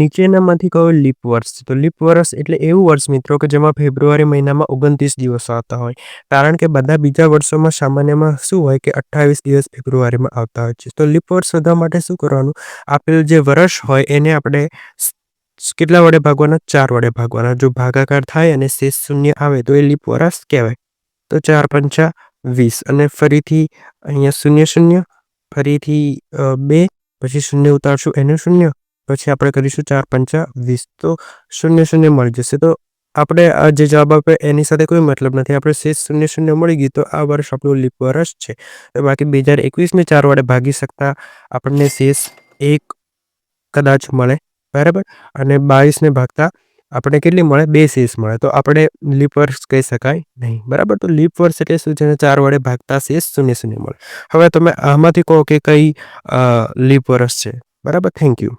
નીચેનામાંથી કયો લીપ વર્ષ? તો લીપ વર્ષ એટલે એવું વર્ષ મિત્રો કે જેમાં ફેબ્રુઆરી મહિનામાં ઓગણત્રીસ દિવસો આવતા હોય. કારણ કે બધા બીજા વર્ષોમાં સામાન્યમાં શું હોય કે અઠ્ઠાવીસ દિવસ ફેબ્રુઆરીમાં આવતા હોય છે. તો લીપ વર્ષ શોધવા માટે શું કરવાનું? આપેલ જે વર્ષ હોય એને આપણે કેટલા વડે ભાગવાના? ચાર વડે ભાગવાના. જો ભાગાકાર થાય અને શેષ શૂન્ય આવે તો એ લીપ વર્ષ કહેવાય. તો ચાર પંચા વીસ અને ફરીથી અહીંયા શૂન્ય શૂન્ય, ફરીથી બે, પછી શૂન્ય ઉતારશું, એનું શૂન્ય. પછી આપણે કરીશું ચાર પંચા વીસ. તો શૂન્ય શૂન્ય મળી જશે. તો આપણે આ જે જવાબ આપે એની સાથે કોઈ મતલબ નથી. આપણે શેષ શૂન્ય શૂન્ય મળી ગયું તો આ વર્ષ આપણું લીપ વર્ષ છે. બાકી બે હજાર એકવીસને ચાર વડે ભાગી શકતા આપણને શેષ એક કદાચ મળે. બરાબર? અને બાવીસને ભાગતા આપણે કેટલી મળે? બે શેષ મળે. તો આપણે લીપ વર્ષ કહી શકાય નહીં. બરાબર? તો લીપ વર્ષ એટલે શું? છે ચાર વડે ભાગતા શેષ શૂન્ય શૂન્ય મળે. હવે તમે આમાંથી કહો કે કઈ લીપ વર્ષ છે. બરાબર? Thank you